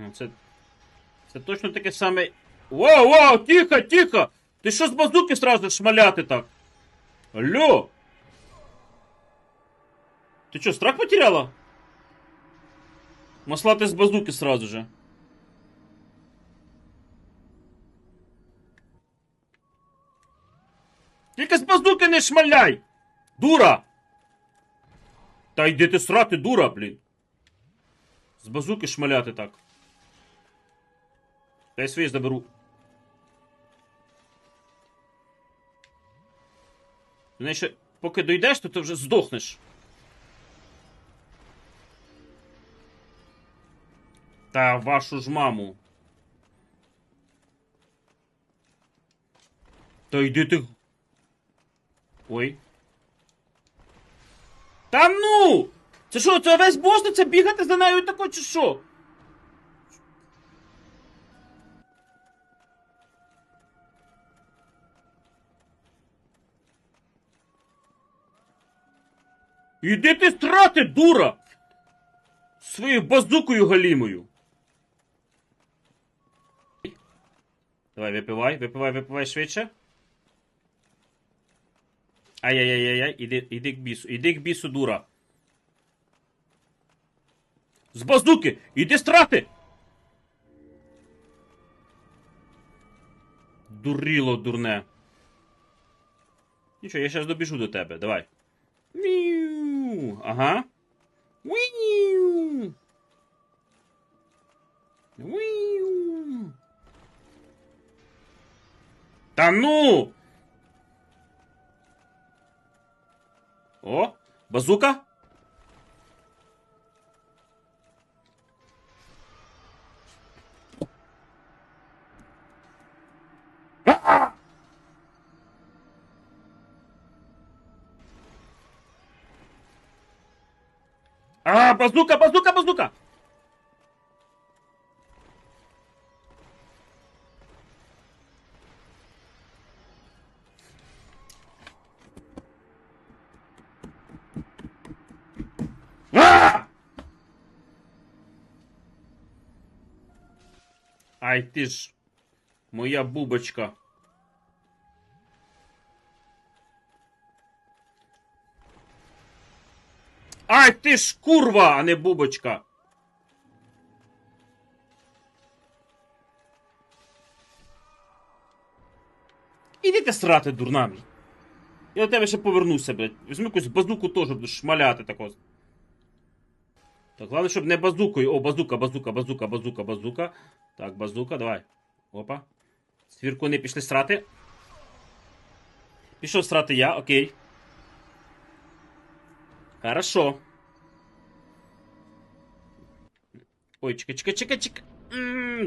Угу, це. Це точно таке саме. Воу, воу, тихо, тихо! Ти що з базуки сразу шмаляти так? Алло! Ти що, страх потеряла? Маслати з базуки сразу же. Тільки з базуки не шмаляй! Дура! Та йди ти срати, дура, блін. З базуки шмаляти так. Я свої заберу. Ти не ще, поки дойдеш, то ти вже здохнеш. Та вашу ж маму. Та йди ти. Ой. Та ну! Це що, це весь бос це бігати за нею тако, чи що? Іди ти страти, дура! Своєю базукою галімою. Давай, випивай, випивай, випивай швидше. Ай-яй-яй-яй, іди, іди к бісу, іди к бісу, дура. З базуки! Іди страти! Дуріло дурне. Нічого, я зараз добіжу до тебе, давай. Віу. Ага. Віу. Віу. Та ну! О, базука? А! А, базука, базука, базука! А! Ай ти ж, моя бубочка. Ай ти ж курва, а не бубочка. Ідите срати, дурнамі. Я до тебе ще повернуся, блядь. Візьми якусь базуку теж буду шмаляти тако. Так, головне, щоб не базукою. О, базука, базука, базука, базука, базука. Так, базука, давай. Опа. Свірку не пішли срати. Пішов срати я, окей. Хорошо. Ой, чекай, чекай, чекай, чекай.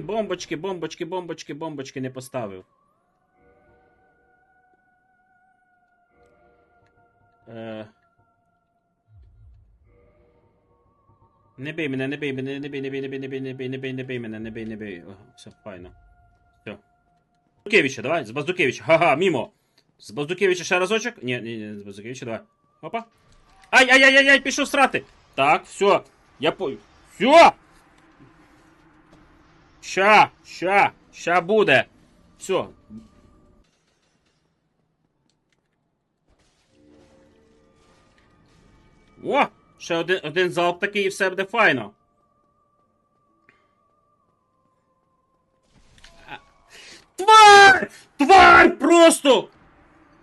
Бомбочки, бомбочки, бомбочки, бомбочки не поставив. Е... Не бий мене, не бий мене, не бий, не бий, не бий, не бий, не бий, не бий, не бий мене, не бий, не бий. О, все, файно. Все. Базукевича, давай, з Базукевича. Ха-ха, мімо. З Базукевича ще разочок? Ні, ні, ні, з Базукевича, давай. Опа. Ай-яй-яй-яй, пішов срати. Так, все. Я по... Все! Ща, ща, ща буде. Все. О! Ще один, один залп такий і все буде файно. Тварь! Тварь просто!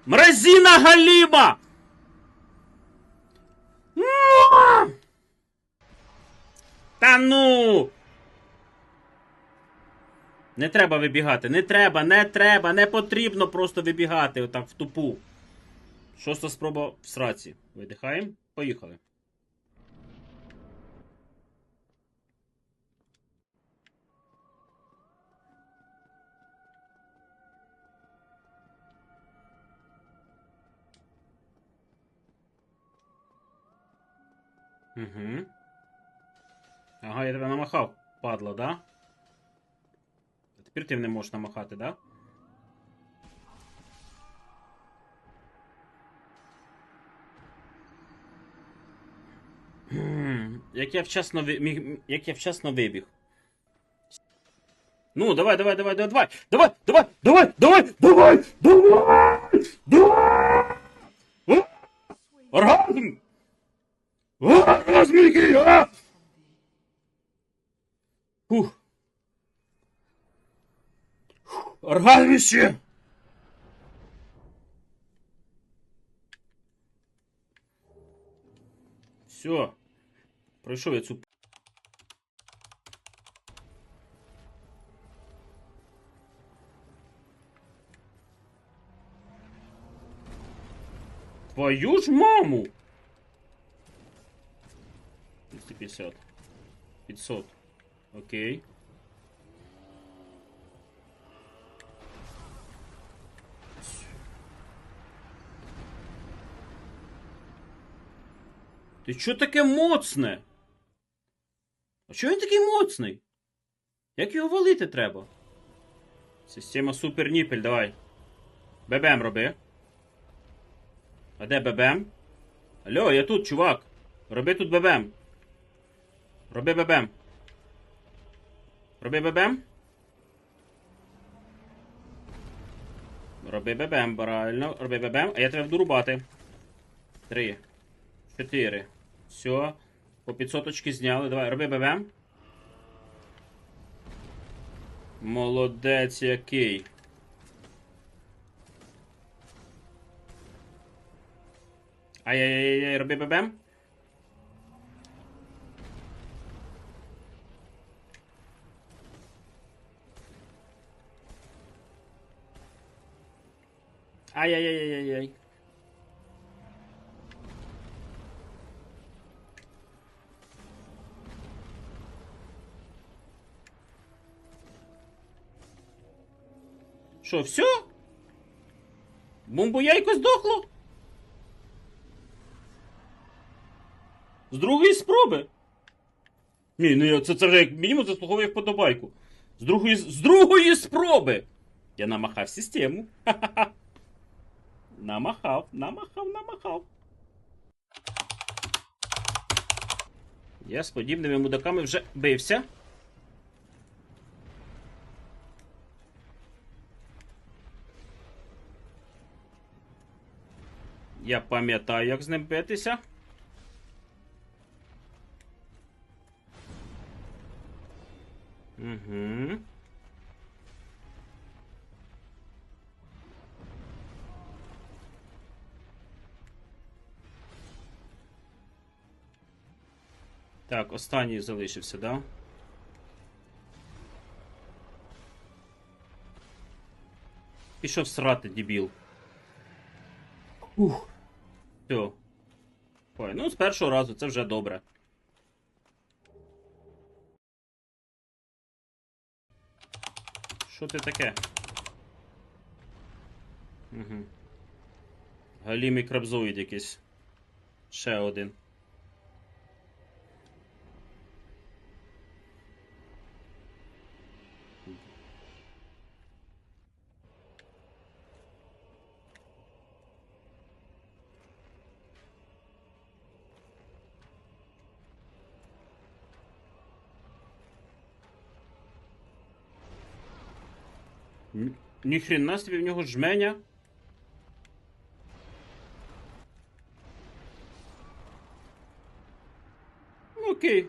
Мразина Галіма! Та ну! Не треба вибігати, не треба, не треба, не потрібно просто вибігати отак в тупу. Шоста спроба в сраці. Видихаємо. Поїхали. Угу. Ага, я тебе намахав, падла, да? Тепер ти не можеш намахати, да? Як я вчасно міг- як я вчасно вибіг. Ну, давай, давай, давай, давай, давай, давай, давай, давай, давай, давай, давай, давай. О! Оргазм який, а! Фух. Все. Пройшов я цю Твою ж маму! 250. 500. Окей. Ти чо таке моцне? А чого він такий моцний? Як його валити треба? Система супер ніпель, давай. Бебем роби. А де бебем? Алло, я тут, чувак. Роби тут бебем. Роби бебем. Роби бебем. Роби бебем, правильно. Роби бебем, а я треба буду рубати. Три. Чотири. Все. По 500 очки зняли. Давай, роби бебем. Молодець який. Ай-яй-яй, роби бебем. Ай-яй-яй-яй-яй. Що, все? Бомбояйко здохло? З другої спроби. Ні, ну це, це вже як мінімум заслуговує вподобайку. З другої, з другої спроби. Я намахав систему. Ха-ха-ха. Намахав, намахав, намахав. Я з подібними мудаками вже бився. Я пам'ятаю, як з ним битися. Угу. Так, останній залишився, да? Пішов срати, дебіл. Ух. Все. Ой, ну з першого разу це вже добре. Що ти таке? Угу. Галімий крабзоїд якийсь. Ще один. Ніхрена собі в нього жменя. Ну, Окей.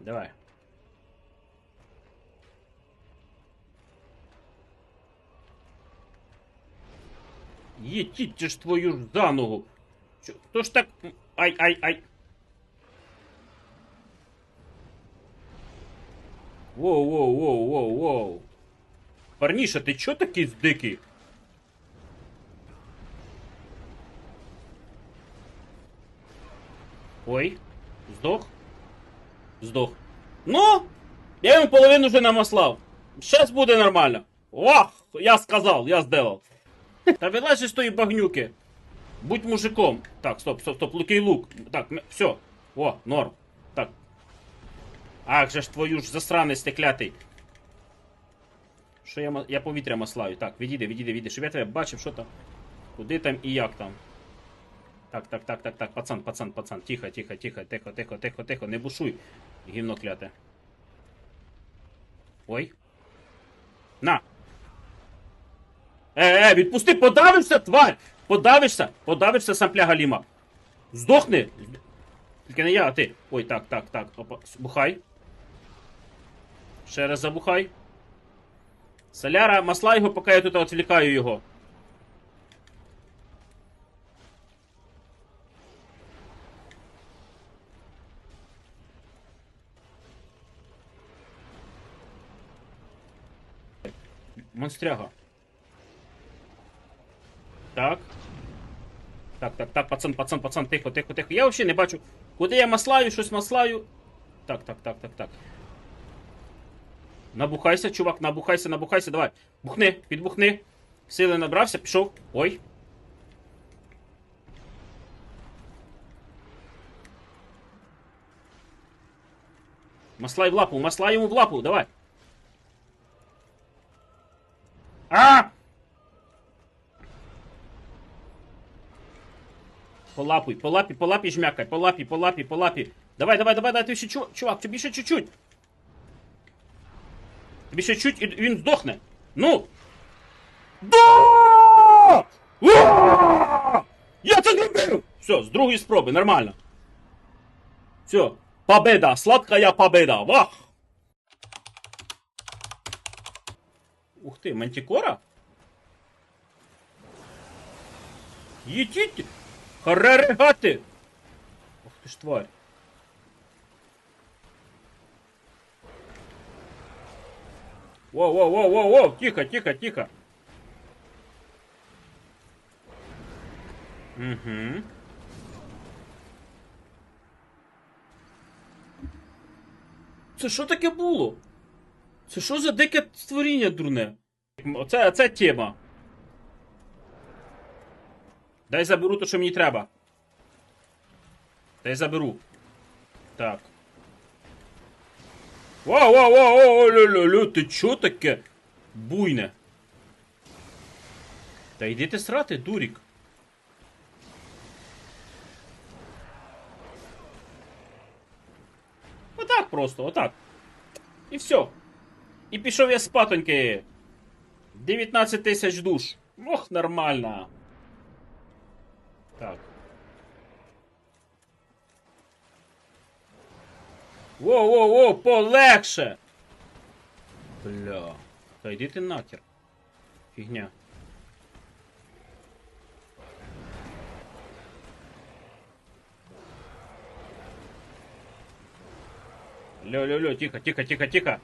Давай. Їтіть ж твою ж за ногу. Хто ж так. Ай, Воу, воу, воу, воу, воу. Парніша, ти чо такий дикий? Ой, здох? Здох. Ну, я йому половину вже намаслав. Щас буде нормально. Ох, я сказав, я сделав. Та вилазь з тої багнюки. Будь мужиком. Так, стоп, стоп, стоп, лукий лук. Так, все. О, норм. Ах же ж твою ж засранець ти клятий. Що я, я повітря маслаю. Так, відійди, відійди, відійди, щоб я тебе бачив, що там. Куди там і як там. Так, так, так, так, так, пацан, пацан, пацан, тихо, тихо, тихо, тихо, тихо, тихо, тихо, не бушуй. Гівно кляте. Ой. На. Е, е, відпусти, подавишся, тварь! Подавишся, подавишся, сампля Галіма. Здохни. Тільки не я, а ти. Ой, так, так, так. Опа. Бухай. Ще раз забухай. Соляра, масла його, поки я тут відвлікаю його. Монстряга. Так. Так, так, так, пацан, пацан, пацан, тихо, тихо, тихо. Я взагалі не бачу. Куди я маслаю, щось маслаю. Так, так, так, так, так. Набухайся, чувак, набухайся, набухайся, давай. Бухни, підбухни. Сили набрався, пішов. Ой. Маслай в лапу, маслай йому в лапу, давай. А! По лапі, по лапі, по лапі жмякай, по лапі, по лапі. Давай, давай, давай, давай, ти ще чувак, чувак, ще чуть-чуть. Тобі ще чуть і він здохне. Ну! Да! Уа! Я це зробив! Все, з другої спроби, нормально. Все, победа, сладкая победа, вах! Ух ти, мантикора? Їдіть! Харерегати! Ох ти ж тварь. Воу, воу, воу, воу, воу, тихо, тихо, тихо. Угу. Це що таке було? Це що за дике створіння дурне? Оце, оце тема. Дай заберу те, що мені треба. Дай заберу. Так. Вау, вау, вау, вау, лю, лю, лю, ти чо таке? Буйне. Та йди ти срати, дурік. Отак просто, отак. І все. І пішов я спатоньки. 19 тисяч душ. Ох, нормально. Так. Воу-воу-воу, полегше! Бля. Та йди ти нахер. Фігня. Лё-лё-лё, тихо, тихо, тихо, тихо.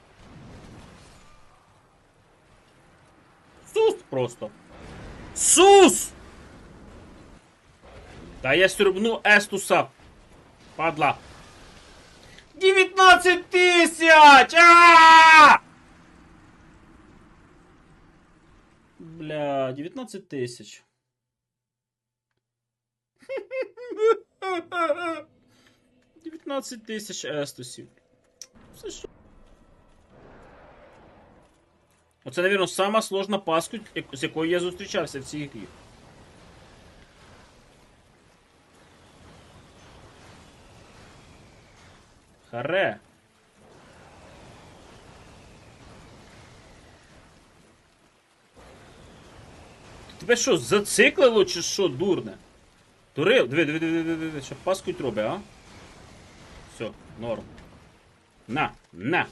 Сус просто. Сус! Та я стрибну Естуса. Падла. 19 тысяч! А! Бля, 19 тысяч. Дев'ятнадцять тисяч естусів. Це що? Оце, навірно, сама сложна паска, з якою я зустрічався в цій грі. Харе. Тебе що, зациклило чи що, дурне? Турив? Диви, диви, диви, диви, диви, що паскуть робить, а? Все, норм. На, на,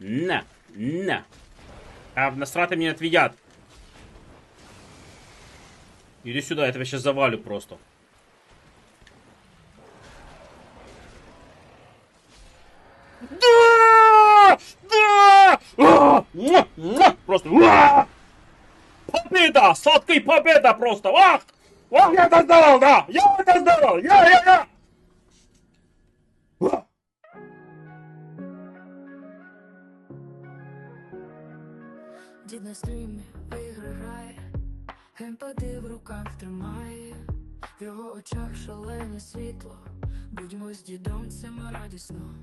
на, на. А насрати мені на твій яд. Іди сюди, я тебе ще завалю просто. Да! Да! А! Муа! Муа! Просто. Уа! Победа! Победа просто! Ах! Ах, я это сделал, да! Я это сделал! Я, я, я! Дід на стрімі виграє, МПД в руках тримає, в його очах шалене світло. Будьмо з дідом, це радісно.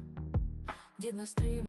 Дід на стрімі